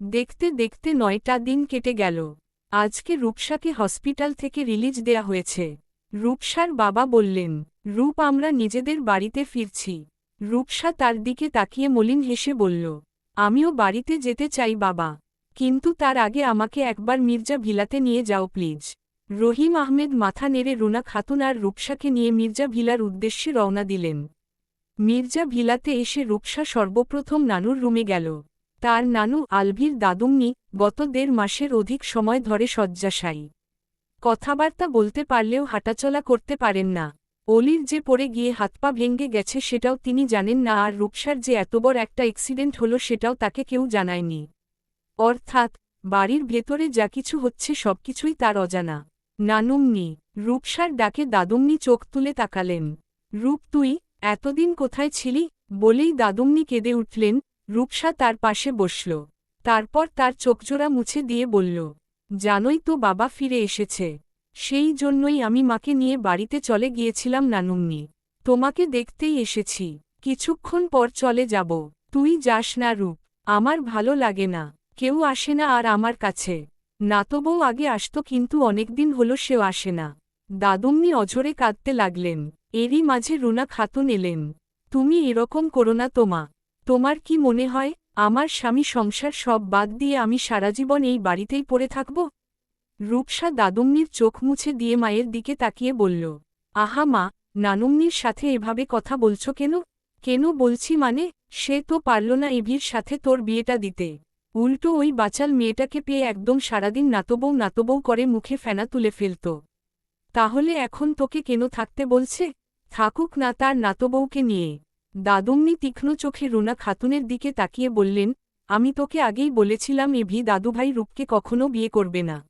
দেখতে দেখতে নয়টা দিন কেটে গেল। আজকে রূপসাকে হসপিটাল থেকে রিলিজ দেয়া হয়েছে। রূপসার বাবা বললেন, রূপ, আমরা নিজেদের বাড়িতে ফিরছি। রূপসা তার দিকে তাকিয়ে মলিন হেসে বলল, আমিও বাড়িতে যেতে চাই বাবা, কিন্তু তার আগে আমাকে একবার মির্জা ভিলাতে নিয়ে যাও প্লিজ। রহিম আহমেদ মাথা নেড়ে রুনা খাতুন আর রূপসাকে নিয়ে মির্জা ভিলার উদ্দেশ্যে রওনা দিলেন। মির্জা ভিলাতে এসে রূপসা সর্বপ্রথম নানুর রুমে গেল। তার নানু আলভির দাদুমনি গত দেড় মাসের অধিক সময় ধরে শয্যাশায়ী। কথাবার্তা বলতে পারলেও হাঁটাচলা করতে পারেন না। অলির যে পড়ে গিয়ে হাত পা ভেঙ্গে গেছে সেটাও তিনি জানেন না আর রূপসার যে এত বড় একটা অ্যাক্সিডেন্ট হলো সেটাও তাকে কেউ জানায়নি। অর্থাৎ, বাড়ির ভেতরে যা কিছু হচ্ছে সবকিছুই তার অজানা। নানুমনি রূপসার ডাকে দাদুমনি চোখ তুলে তাকালেন। রূপ, তুই এতদিন কোথায় ছিলি? বলেই দাদুমনি কেঁদে উঠলেন রূপসা তার পাশে বসল। তারপর তার চোখজোড়া মুছে দিয়ে বলল, জানোই তো বাবা ফিরে এসেছে। সেই জন্যই আমি মাকে নিয়ে বাড়িতে চলে গিয়েছিলাম নানুমনি। তোমাকে দেখতেই এসেছি। কিছুক্ষণ পর চলে যাব। তুই যাস না রূপ। আমার ভালো লাগে না। কেউ আসে না আর আমার কাছে। নাতবউ আগে আসত কিন্তু অনেকদিন হলো সেও আসে না। দাদুমনি অঝরে কাঁদতে লাগলেন। এরই মাঝে রুনা খাতুন এলেন। তুমি এরকম করো না তোমা তোমার কি মনে হয়, আমার স্বামী সংসার সব বাদ দিয়ে আমি সারাজীবন এই বাড়িতেই পড়ে থাকব? রূপসা দাদুমনির চোখ মুছে দিয়ে মায়ের দিকে তাকিয়ে বলল, আহা মা, নানুমনির সাথে এভাবে কথা বলছ কেন? কেন বলছি মানে সে তো পারল না এভির সাথে তোর বিয়েটা দিতে। উল্টো ওই বাচাল মেয়েটাকে পেয়ে একদম সারাদিন নাতবৌ নাতবৌ করে মুখে ফেনা তুলে ফেলত। তাহলে এখন তোকে কেন থাকতে বলছে? থাকুক না তার নাতবৌকে নিয়ে। দাদুমনি তীক্ষ্ণ চোখে রুনা খাতুনের দিকে তাকিয়ে বললেন, আমি তোকে আগেই বলেছিলাম এভি দাদুভাই রূপকে কখনো বিয়ে করবে না।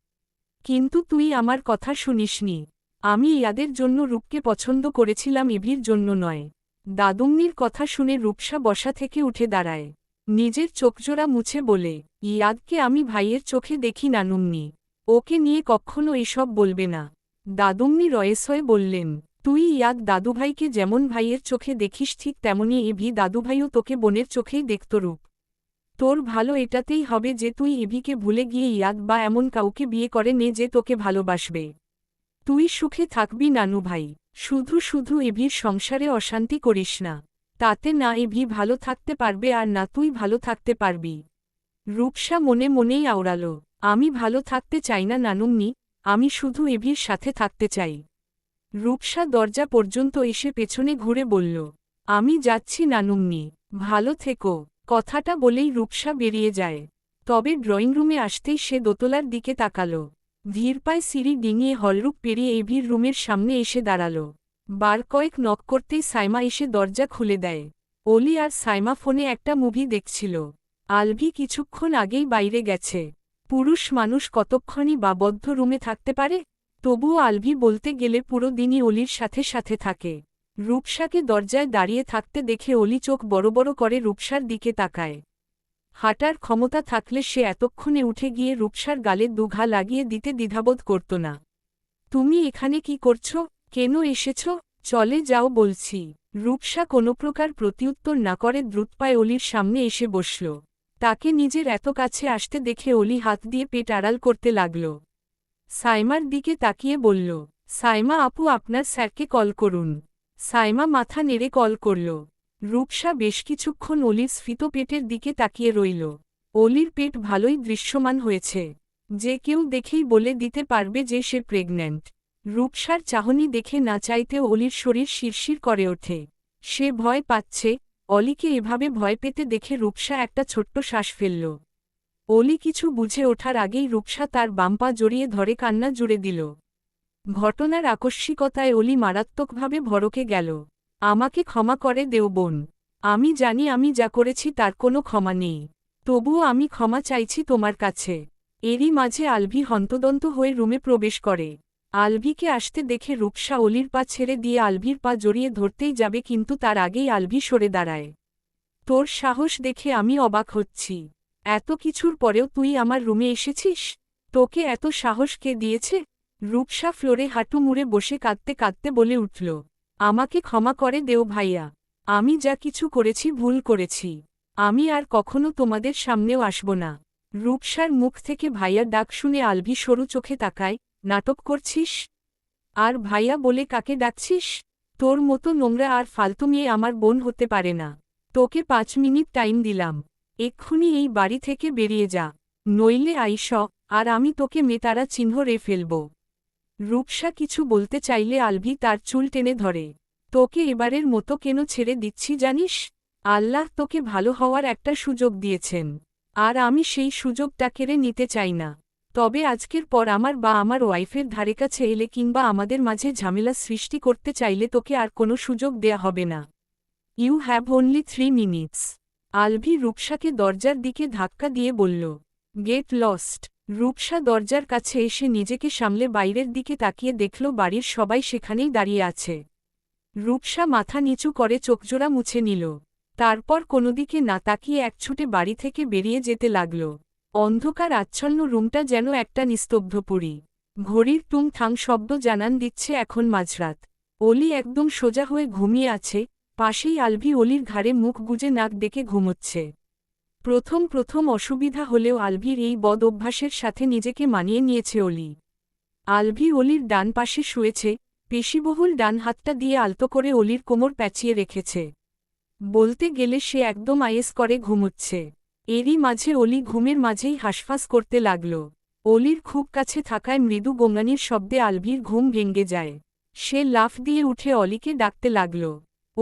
কিন্তু তুই আমার কথা শুনিসনি। আমি ইয়াদের জন্য রূপকে পছন্দ করেছিলাম এভির জন্য নয়। দাদুমনির কথা শুনে রূপসা বসা থেকে উঠে দাঁড়ায়। নিজের চোখজোড়া মুছে বলে, ইয়াদকে আমি ভাইয়ের চোখে দেখি নানুমনি। ওকে নিয়ে কখনো এসব বলবে না। দাদুমনি রয়েস হয়ে বললেন তুই ইয়াদ দাদুভাইকে যেমন ভাইয়ের চোখে দেখিস ঠিক তেমনি এভি দাদুভাইও তোকে বোনের চোখেই দেখত রূপ। তোর ভালো এটাতেই হবে যে তুই এভিকে ভুলে গিয়ে ইয়াদ বা এমন কাউকে বিয়ে করে নে যে তোকে ভালোবাসবে। তুই সুখে থাকবি নানু ভাই, শুধু শুধু এভির সংসারে অশান্তি করিস না। তাতে না এভি ভালো থাকতে পারবে আর না তুই ভালো থাকতে পারবি। রূপসা মনে মনেই আওড়াল, আমি ভালো থাকতে চাই না নানুমনি, আমি শুধু এভির সাথে থাকতে চাই। রূপসা দরজা পর্যন্ত এসে পেছনে ঘুরে বলল, আমি যাচ্ছি নানুমনি ভালো থেকো। কথাটা বলেই রূপসা বেরিয়ে যায়। তবে ড্রয়িং রুমে আসতেই সে দোতলার দিকে তাকাল। ধীর পায় সিঁড়ি ডিঙিয়ে হলরূপ পেরিয়ে এভির রুমের সামনে এসে দাঁড়াল। বার কয়েক নক করতেই সাইমা এসে দরজা খুলে দেয়। অলি আর সাইমা ফোনে একটা মুভি দেখছিল। আলভি কিছুক্ষণ আগেই বাইরে গেছে। পুরুষ মানুষ কতক্ষণই বা বদ্ধ রুমে থাকতে পারে? তবুও আলভি বলতে গেলে পুরো দিনই অলির সাথে সাথে থাকে। রূপসাকে দরজায় দাঁড়িয়ে থাকতে দেখে অলি চোখ বড় বড় করে রূপসার দিকে তাকায়। হাঁটার ক্ষমতা থাকলে সে এতক্ষণে উঠে গিয়ে রূপসার গালে দুঘা লাগিয়ে দিতে দ্বিধাবোধ করত না। তুমি এখানে কি করছ? কেন এসেছ? চলে যাও বলছি। রূপসা কোনো প্রকার প্রত্যুত্তর না করে দ্রুতপায় অলির সামনে এসে বসল। তাকে নিজের এত কাছে আসতে দেখে অলি হাত দিয়ে পেট আড়াল করতে লাগল। সাইমার দিকে তাকিয়ে বলল, সাইমা আপু, আপনার স্যারকে কল করুন। সাইমা মাথা নেড়ে কল করল। রূপসা বেশ কিছুক্ষণ অলির স্ফীত পেটের দিকে তাকিয়ে রইল। অলির পেট ভালোই দৃশ্যমান হয়েছে। যে কেউ দেখেই বলে দিতে পারবে যে সে প্রেগন্যান্ট। রূপসার চাহনি দেখে না চাইতে অলির শরীর শিরশির করে ওঠে। সে ভয় পাচ্ছে। অলিকে এভাবে ভয় পেতে দেখে রূপসা একটা ছোট্ট শ্বাস ফেলল। অলি কিছু বুঝে ওঠার আগেই রূপসা তার বাম্পা জড়িয়ে ধরে কান্না জুড়ে দিল। ঘটনার আকস্মিকতায় অলি মারাত্মকভাবে ভরকে গেল। আমাকে ক্ষমা করে দেও বোন। আমি জানি আমি যা করেছি তার কোনো ক্ষমা নেই। তবুও আমি ক্ষমা চাইছি তোমার কাছে। এরই মাঝে আলভি হন্তদন্ত হয়ে রুমে প্রবেশ করে। আলভিকে আসতে দেখে রূপসা অলির পা ছেড়ে দিয়ে আলভির পা জড়িয়ে ধরতেই যাবে কিন্তু তার আগেই আলভি সরে দাঁড়ায়। তোর সাহস দেখে আমি অবাক হচ্ছি। এত কিছুর পরেও তুই আমার রুমে এসেছিস? তোকে এত সাহস কে দিয়েছে? রূপসা ফ্লোরে হাঁটু মুড়ে বসে কাঁদতে কাঁদতে বলে উঠল, আমাকে ক্ষমা করে দেও ভাইয়া। আমি যা কিছু করেছি ভুল করেছি। আমি আর কখনো তোমাদের সামনেও আসব না। রূপসার মুখ থেকে ভাইয়ার ডাক শুনে আলভি সরু চোখে তাকায়, নাটক করছিস? আর ভাইয়া বলে কাকে ডাকছিস? তোর মতো নোংরা আর ফালতু মেয়ে আমার বোন হতে পারে না। তোকে পাঁচ মিনিট টাইম দিলাম। এক্ষুনি এই বাড়ি থেকে বেরিয়ে যা, নইলে আইস, আর আমি তোকে মেতারা চিহ্ন রে ফেলব। রূপসা কিছু বলতে চাইলে আলভি তার চুল টেনে ধরে। তোকে এবারের মতো কেন ছেড়ে দিচ্ছি জানিস? আল্লাহ তোকে ভালো হওয়ার একটা সুযোগ দিয়েছেন। আর আমি সেই সুযোগটা কেড়ে নিতে চাই না। তবে আজকের পর আমার বা আমার ওয়াইফের ধারে কাছে এলে কিংবা আমাদের মাঝে ঝামেলা সৃষ্টি করতে চাইলে তোকে আর কোনো সুযোগ দেয়া হবে না। You have only three minutes. Alvi রূপসাকে দরজার দিকে ধাক্কা দিয়ে বলল, গেট লস্ট। রূপসা দরজার কাছে এসে নিজেকে সামলে বাইরের দিকে তাকিয়ে দেখল বাড়ির সবাই সেখানেই দাঁড়িয়ে আছে। রূপসা মাথা নিচু করে চোখজোড়া মুছে নিল। তারপর কোনোদিকে না তাকিয়ে একছুটে বাড়ি থেকে বেরিয়ে যেতে লাগল। অন্ধকার আচ্ছন্ন রুমটা যেন একটা নিস্তব্ধপুরী। ঘড়ির টুং থাং শব্দ জানান দিচ্ছে এখন মাঝরাত। অলি একদম সোজা হয়ে ঘুমিয়ে আছে পাশেই আলভি অলির ঘাড়ে মুখ গুজে নাক ডেকে ঘুমোচ্ছে। প্রথম প্রথম অসুবিধা হলেও আলভির এই বদ অভ্যাসের সাথে নিজেকে মানিয়ে নিয়েছে অলি। আলভি অলির ডান পাশে শুয়েছে, পেশিবহুল ডান হাতটা দিয়ে আলতো করে অলির কোমর প্যাঁচিয়ে রেখেছে। বলতে গেলে সে একদম আয়েস করে ঘুমুচ্ছে। এরই মাঝে অলি ঘুমের মাঝেই হাসফাস করতে লাগল। অলির খুব কাছে থাকায় মৃদু গোঙানির শব্দে আলভির ঘুম ভেঙ্গে যায়। সে লাফ দিয়ে উঠে অলিকে ডাকতে লাগল।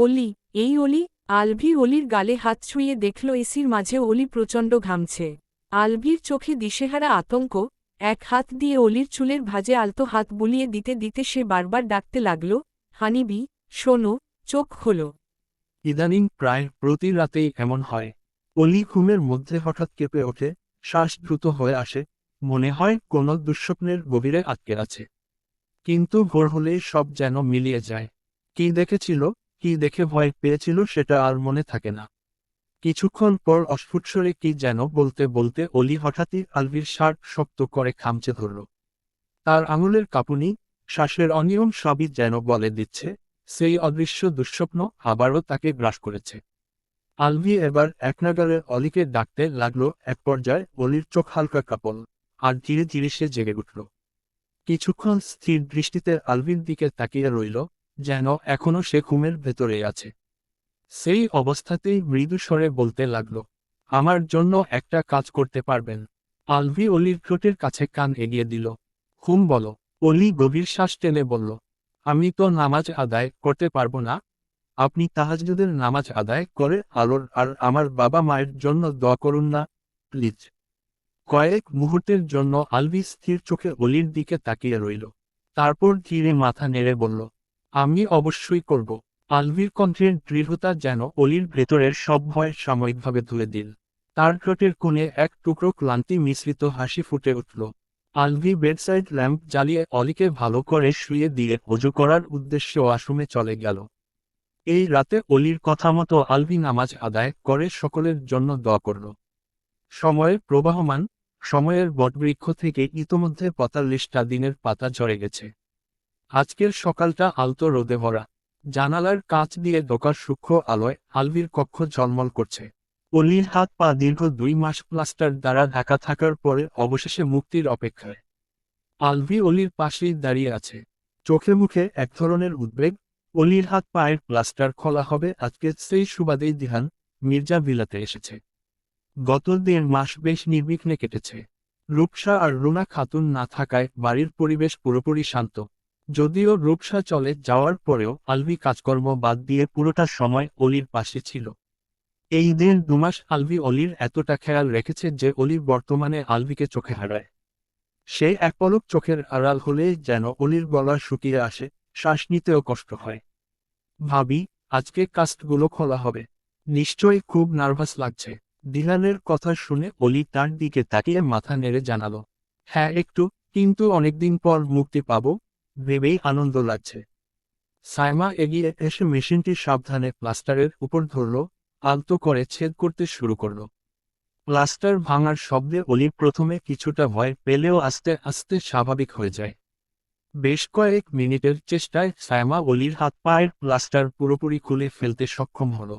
অলি, এই অলি আলভি অলির গালে হাত ছুঁয়ে দেখল এসির মাঝে অলি প্রচণ্ড ঘামছে। আলভির চোখে দিশেহারা আতঙ্ক, এক হাত দিয়ে অলির চুলের ভাজে আলতো হাত বুলিয়ে দিতে দিতে সে বারবার ডাকতে লাগল হানিবি শোনো, চোখ খোলো। ইদানিং প্রায় প্রতি রাতেই এমন হয়। অলি ঘুমের মধ্যে হঠাৎ কেঁপে ওঠে, শ্বাস দ্রুত হয়ে আসে, মনে হয় কোনো দুঃস্বপ্নের গভীরে আটকে আছে। কিন্তু ভোর হলে সব যেন মিলিয়ে যায়। কি দেখেছিল? কি দেখে ভয় পেয়েছিল সেটা আর মনে থাকে না। কিছুক্ষণ পর অস্ফুটস্বরে কি যেন বলতে বলতে অলি হঠাৎই আলভির শার্ট শক্ত করে খামচে ধরল। তার আঙুলের কাঁপুনি, শ্বাসের অনিয়ম সবই যেন বলে দিচ্ছে, সেই অদৃশ্য দুঃস্বপ্ন আবারও তাকে গ্রাস করেছে। আলভি এবার একনাগারে অলিকে ডাকতে লাগল, এক পর্যায়ে অলির চোখ হালকা কাপল, আর ধীরে ধীরে সে জেগে উঠল। কিছুক্ষণ স্থির দৃষ্টিতে আলভির দিকে তাকিয়ে রইল যেন এখনও সে ঘুমের ভেতরে আছে। সেই অবস্থাতেই মৃদু স্বরে বলতে লাগল, আমার জন্য একটা কাজ করতে পারবেন। আলভি অলির ঠোঁটের কাছে কান এগিয়ে দিল। হুম বলো। অলি গভীর শ্বাস টেনে বলল, আমি তো নামাজ আদায় করতে পারব না। আপনি তাহাজুদের নামাজ আদায় করে আলোর আর আমার বাবা মায়ের জন্য দোয়া করুন না, প্লিজ। কয়েক মুহূর্তের জন্য আলভি স্থির চোখে অলির দিকে তাকিয়ে রইল। তারপর ধীরে মাথা নেড়ে বলল আমি অবশ্যই করব। আলভির কণ্ঠের দৃঢ়তা যেন অলির ভেতরের সব ভয় সাময়িকভাবে ধুয়ে দিল। তার ঠোঁটের কোণে এক টুকরো ক্লান্তি মিশ্রিত হাসি ফুটে উঠল। আলভি বেডসাইড ল্যাম্প জ্বালিয়ে অলিকে ভালো করে শুয়ে দিয়ে অজু করার উদ্দেশ্যে ওয়াশরুমে চলে গেল। এই রাতে অলির কথা মতো আলভি নামাজ আদায় করে সকলের জন্য দোয়া করল। সময়ে প্রবাহমান, সময়ের বটবৃক্ষ থেকে ইতোমধ্যে পঁয়তাল্লিশটা দিনের পাতা ঝরে গেছে। আজকের সকালটা আলতো রোদে ভরা। জানালার কাঁচ দিয়ে দোকার সূক্ষ্ম আলোয় আলভির কক্ষ ঝলমল করছে। অলির হাত পা দীর্ঘ দুই মাস প্লাস্টার দ্বারা ঢাকা থাকার পরে অবশেষে মুক্তির অপেক্ষায়। আলভি অলির পাশেই দাঁড়িয়ে আছে। চোখে মুখে এক ধরনের উদ্বেগ, অলির হাত পায়ের প্লাস্টার খোলা হবে আজকে সেই সুবাদেই দিহান মির্জা বিলাতে এসেছে। গত দেড় মাস বেশ নির্বিঘ্নে কেটেছে। রূপসা আর রুনা খাতুন না থাকায় বাড়ির পরিবেশ পুরোপুরি শান্ত। যদিও রূপসা চলে যাওয়ার পরেও আলভি কাজকর্ম বাদ দিয়ে পুরোটা সময় অলির পাশে ছিল। এই দিন দুমাস আলভি অলির এতটা খেয়াল রেখেছে যে অলি বর্তমানে আলভিকে চোখে হারায়। সে এক পলক চোখের আড়াল হলে যেন অলির গলা শুকিয়ে আসে, শ্বাস নিতেও কষ্ট হয়। ভাবি, আজকে কাস্টগুলো খোলা হবে। নিশ্চয়ই খুব নার্ভাস লাগছে। দিলানের কথা শুনে অলি তার দিকে তাকিয়ে মাথা নেড়ে জানালো হ্যাঁ একটু, কিন্তু অনেকদিন পর মুক্তি পাবো। ভেবেই আনন্দ লাগছে। সাইমা এগিয়ে এসে মেশিনটি সাবধানে প্লাস্টারের উপর ধরল, আলতো করে ছেদ করতে শুরু করল। প্লাস্টার ভাঙার শব্দে অলি প্রথমে কিছুটা ভয় পেলেও আস্তে আস্তে স্বাভাবিক হয়ে যায়। বেশ কয়েক মিনিটের চেষ্টায় সায়মা অলির হাত পায়ের প্লাস্টার পুরোপুরি খুলে ফেলতে সক্ষম হল।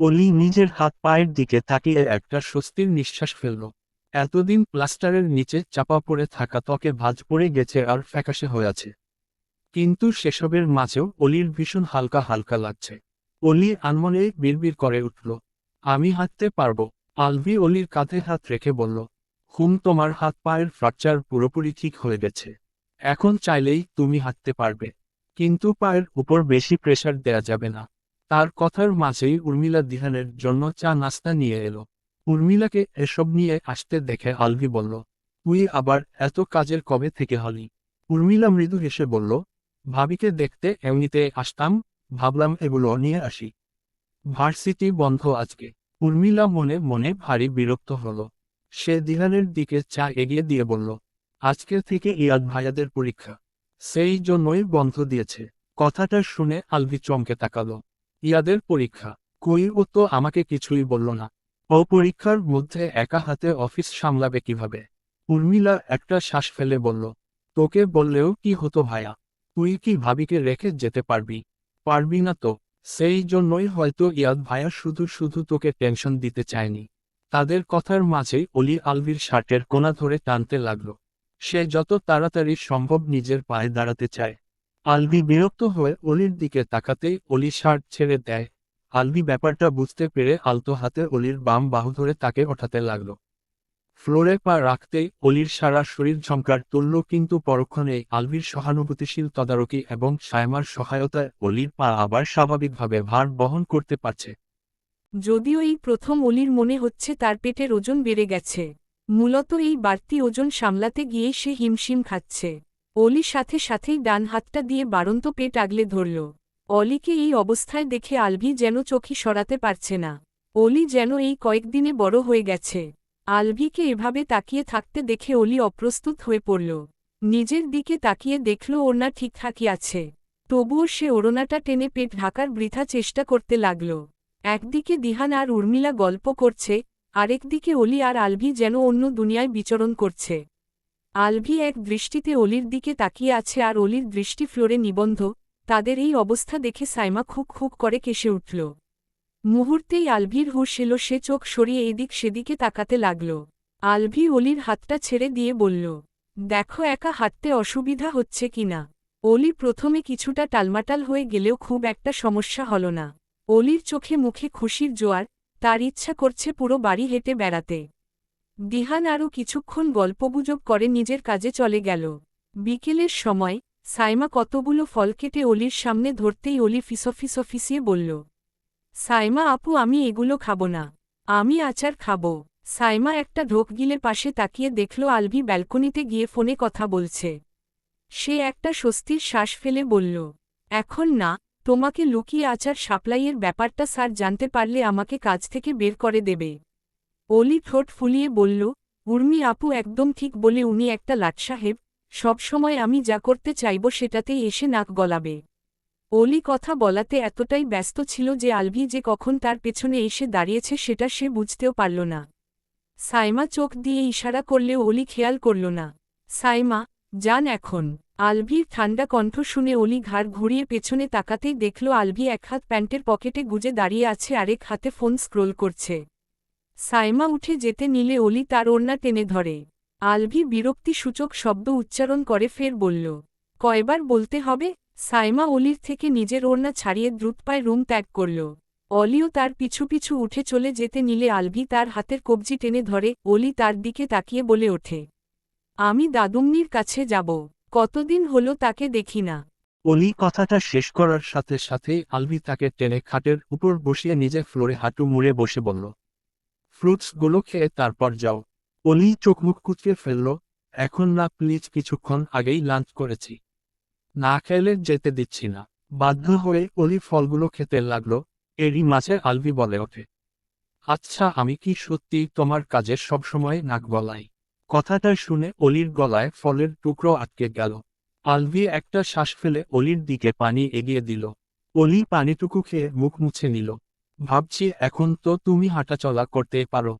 অলি নিজের হাত পায়ের দিকে তাকিয়ে একটা স্বস্তির নিঃশ্বাস ফেলল। এতদিন প্লাস্টারের নিচে চাপা পড়ে থাকা ত্বকে ভাঁজ পড়ে গেছে আর ফ্যাকাশে হয়ে আছে। কিন্তু সেসবের মাঝেও অলির ভীষণ হালকা হালকা লাগছে। অলি আনমনে বিড়বিড় করে উঠল। আমি হাঁটতে পারব, আলভি অলির কাঁধে হাত রেখে বলল। হুম, তোমার হাত পায়ের ফ্র্যাকচার পুরোপুরি ঠিক হয়ে গেছে। এখন চাইলেই তুমি হাঁটতে পারবে। কিন্তু পায়ের উপর বেশি প্রেসার দেয়া যাবে না। তার কথার মাঝেই উর্মিলা দিহানের জন্য চা নাস্তা নিয়ে এলো। উর্মিলাকে এসব নিয়ে আসতে দেখে আলভি বলল, তুই আবার এত কাজের কবে থেকে হলি? উর্মিলা মৃদু হেসে বলল, ভাবিকে দেখতে এমনিতে আসতাম, ভাবলাম এগুলো নিয়ে আসি। ভার্সিটি বন্ধ আজকে। উর্মিলা মনে মনে ভারী বিরক্ত হল। সে দিহানের দিকে চা এগিয়ে দিয়ে বলল, আজকে থেকে ইয়াদ ভাইয়াদের পরীক্ষা। সেই জন্যই বন্ধ দিয়েছে। কথাটা শুনে আলভি চমকে তাকালো, ইয়াদের পরীক্ষা। কই ও তো আমাকে কিছুই বলল না। ও পরীক্ষার মধ্যে একা হাতে অফিস সামলাবে কীভাবে? উর্মিলা একটা শ্বাস ফেলে বলল, তোকে বললেও কি হতো ভাইয়া তুই কি ভাবিকে রেখে যেতে পারবি? পারবি না তো। সেই জন্যই হয়তো ইয়াদ ভাইয়া শুধু শুধু তোকে টেনশন দিতে চায়নি। তাদের কথার মাঝেই অলি আলভির শার্টের কোনা ধরে টানতে লাগল। সে যত তাড়াতাড়ি সম্ভব নিজের পায়ে দাঁড়াতে চায়। আলভি বিরক্ত হয়ে অলির দিকে তাকাতেই অলি শার্ট ছেড়ে দেয়। আলভি ব্যাপারটা বুঝতে পেরে আলতো হাতে অলির বাম বাহু ধরে তাকে ওঠাতে লাগল। ফ্লোরে পা রাখতেই অলির সারা শরীর ঝমকার তুলল কিন্তু পরক্ষণেই আলভির সহানুভূতিশীল তদারকি এবং সায়মার সহায়তায় অলির পা আবার স্বাভাবিকভাবে ভার বহন করতে পারছে। যদিও এই প্রথম অলির মনে হচ্ছে তার পেটের ওজন বেড়ে গেছে। মূলত এই বাড়তি ওজন সামলাতে গিয়ে সে হিমশিম খাচ্ছে। অলি সাথে সাথেই ডান হাতটা দিয়ে বাড়ন্ত পেট আগলে ধরল। অলিকে এই অবস্থায় দেখে আলভি যেন চোখি সরাতে পারছে না। অলি যেন এই কয়েকদিনে বড় হয়ে গেছে। আলভিকে এভাবে তাকিয়ে থাকতে দেখে অলি অপ্রস্তুত হয়ে পড়ল। নিজের দিকে তাকিয়ে দেখল ওড়না ঠিকঠাকই আছে। তবুও সে ওড়নাটা টেনে পেট ঢাকার বৃথা চেষ্টা করতে লাগল। একদিকে দিহান আর উর্মিলা গল্প করছে, আরেকদিকে অলি আর আলভি যেন অন্য দুনিয়ায় বিচরণ করছে। আলভি এক দৃষ্টিতে অলির দিকে তাকিয়ে আছে আর অলির দৃষ্টি ফ্লোরে নিবন্ধ তাদের এই অবস্থা দেখে সাইমা খুক খুক করে কেসে উঠল। মুহূর্তেই আলভির হুশ এলো, সে চোখ সরিয়ে এদিক সেদিকে তাকাতে লাগল। আলভি অলির হাতটা ছেড়ে দিয়ে বলল, দেখো একা হাঁটতে অসুবিধা হচ্ছে কিনা অলি প্রথমে কিছুটা টালমাটাল হয়ে গেলেও খুব একটা সমস্যা হল না। অলির চোখে মুখে খুশির জোয়ার, তার ইচ্ছা করছে পুরো বাড়ি হেঁটে বেড়াতে। দিহান আরও কিছুক্ষণ গল্পগুজব করে নিজের কাজে চলে গেল। বিকেলের সময় সাইমা কতগুলো ফল কেটে অলির সামনে ধরতেই অলি ফিসফিসফিসিয়ে বলল, সাইমা আপু, আমি এগুলো খাব না, আমি আচার খাব। সাইমা একটা ঢোক গিলে পাশে তাকিয়ে দেখল আলভি ব্যালকনিতে গিয়ে ফোনে কথা বলছে। সে একটা স্বস্তির শ্বাস ফেলে বলল, এখন না, তোমাকে লুকিয়ে আচার সাপ্লাইয়ের ব্যাপারটা স্যার জানতে পারলে আমাকে কাজ থেকে বের করে দেবে। অলি ঠোঁট ফুলিয়ে বলল, উর্মি আপু একদম ঠিক বলে উনি একটা লাটসাহেব সবসময় আমি যা করতে চাইব সেটাতেই এসে নাক গলাবে। অলি কথা বলাতে এতটাই ব্যস্ত ছিল যে আলভি যে কখন তার পেছনে এসে দাঁড়িয়েছে সেটা সে বুঝতেও পারল না। সাইমা চোখ দিয়ে ইশারা করলেও অলি খেয়াল করল না। সাইমা, যান এখন। আলভির ঠান্ডা কণ্ঠ শুনে অলি ঘাড় ঘুরিয়ে পেছনে তাকাতেই দেখল আলভি এক হাত প্যান্টের পকেটে গুজে দাঁড়িয়ে আছে, আরেক হাতে ফোন স্ক্রোল করছে। সাইমা উঠে যেতে নিলে অলি তার ওড়না টেনে ধরে। আলভি বিরক্তিসূচক শব্দ উচ্চারণ করে ফের বলল, কয়বার বলতে হবে? সাইমা অলির থেকে নিজের ওড়না ছাড়িয়ে দ্রুত পায়ে রুম ত্যাগ করল। অলিও তার পিছু পিছু উঠে চলে যেতে নিলে আলভি তার হাতের কবজি টেনে ধরে, অলি তার দিকে তাকিয়ে বলে ওঠে, আমি দাদুমনির কাছে যাব, কতদিন হলো তাকে দেখি না। অলি কথাটা শেষ করার সাথে সাথে আলভি তাকে টেনে খাটের উপর বসিয়ে নিজে ফ্লোরে হাঁটু মুড়ে বসে বলল, ফ্রুটসগুলো খেয়ে তারপর যাও। অলি চোখ মুখ কুচকে ফেলল, এখন না, প্লিজ কিছুক্ষণ আগেই লাঞ্চ করেছি। না খেলে যেতে দিচ্ছি না। বাধ্য হয়ে অলি ফলগুলো খেতে লাগল, এরই মাঝে আলভি বলে ওঠে আচ্ছা আমি কি সত্যি তোমার কাজে সবসময় নাক গলাই কথাটা শুনে অলির গলায় ফলের টুকরো আটকে গেল। আলভি একটা শ্বাস ফেলে অলির দিকে পানি এগিয়ে দিল। অলি পানিটুকু খেয়ে মুখ মুছে নিল, ভাবছি এখন তো তুমি হাঁটাচলা করতে পারো।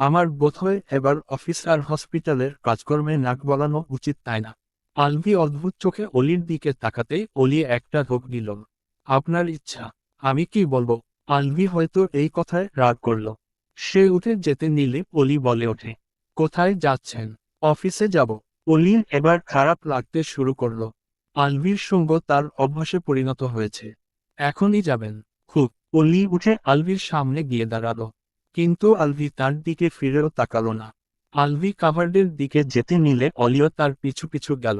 আমার বোধহয় এবার অফিস আর হসপিটালের কাজকর্মে নাক বলানো উচিত তাই না? আলভি অদ্ভুত চোখে অলির দিকে তাকাতেই অলি একটা ঢোক দিল আপনার ইচ্ছা, আমি কি বলব? আলভি হয়তো এই কথায় রাগ করল। সে উঠে যেতে নিলে অলি বলে ওঠে, কোথায় যাচ্ছেন? অফিসে যাব? অলির এবার খারাপ লাগতে শুরু করল। আলভির সঙ্গ তার অভ্যাসে পরিণত হয়েছে। এখনই যাবেন? খুব। অলি উঠে আলভির সামনে গিয়ে দাঁড়াল। কিন্তু আলভি তার দিকে ফিরেও তাকালো না। আলভি কাভার্ডের দিকে যেতে নিলে অলিও তার পিছু পিছু গেল।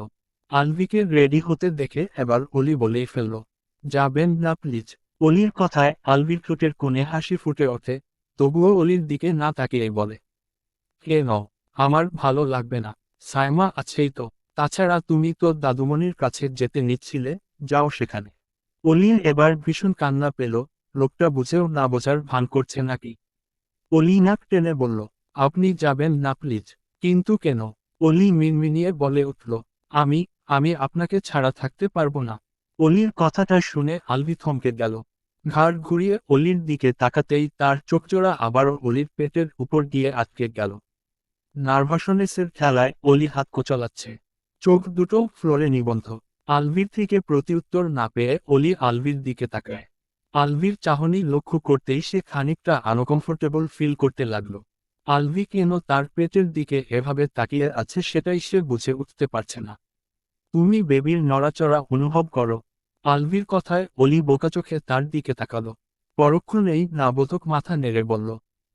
আলভিকে রেডি হতে দেখে এবার অলি বলেই ফেলল, যাবেন না, প্লিজ। অলির কথায় আলভির ঠোঁটের কোণে হাসি ফুটে ওঠে, তবুও অলির দিকে না তাকিয়ে বলে কেন আমার ভালো লাগবে না, সাইমা আছেই তো। তাছাড়া তুমি তো দাদুমণির কাছে যেতে নিচ্ছিলে, যাও সেখানে। অলির এবার ভীষণ কান্না পেল, লোকটা বুঝেও না বোঝার ভান করছে নাকি। অলি নাক টেনে বলল আপনি যাবেন না প্লিজ। কিন্তু কেন? অলি মিনমিনিয়ে বলে উঠল আমি আমি আপনাকে ছাড়া থাকতে পারব না। অলির কথাটা শুনে আলভি থমকে গেল। ঘাড় ঘুরিয়ে অলির দিকে তাকাতেই তার চোখজোড়া আবারও অলির পেটের উপর দিয়ে আটকে গেল। নার্ভাসনেসের খেলায় অলি হাত কোচলাচ্ছে। চোখ দুটো ফ্লোরে নিবন্ধ। আলভির থেকে প্রতিউত্তর না পেয়ে অলি আলভির দিকে তাকায়। আলভির চাহনি লক্ষ্য করতেই সে খানিকটা আনকমফোর্টেবল ফিল করতে লাগল। আলভি কেন তার পেটের দিকে এভাবে তাকিয়ে আছে সেটাই সে বুঝে উঠতে পারছে না। তুমি বেবির নড়াচড়া অনুভব করো। আলভির কথায় অলি বোকা চোখে তার দিকে তাকালো। পরক্ষণেই নাবোধক মাথা নেড়ে বলল,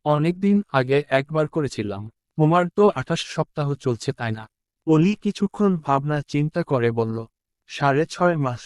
অনেকদিন আগে একবার করেছিলাম। তোমার তো আঠাশ সপ্তাহ চলছে, তাই না? অলি কিছুক্ষণ ভাবনা চিন্তা করে বলল, সাড়ে ছয় মাস।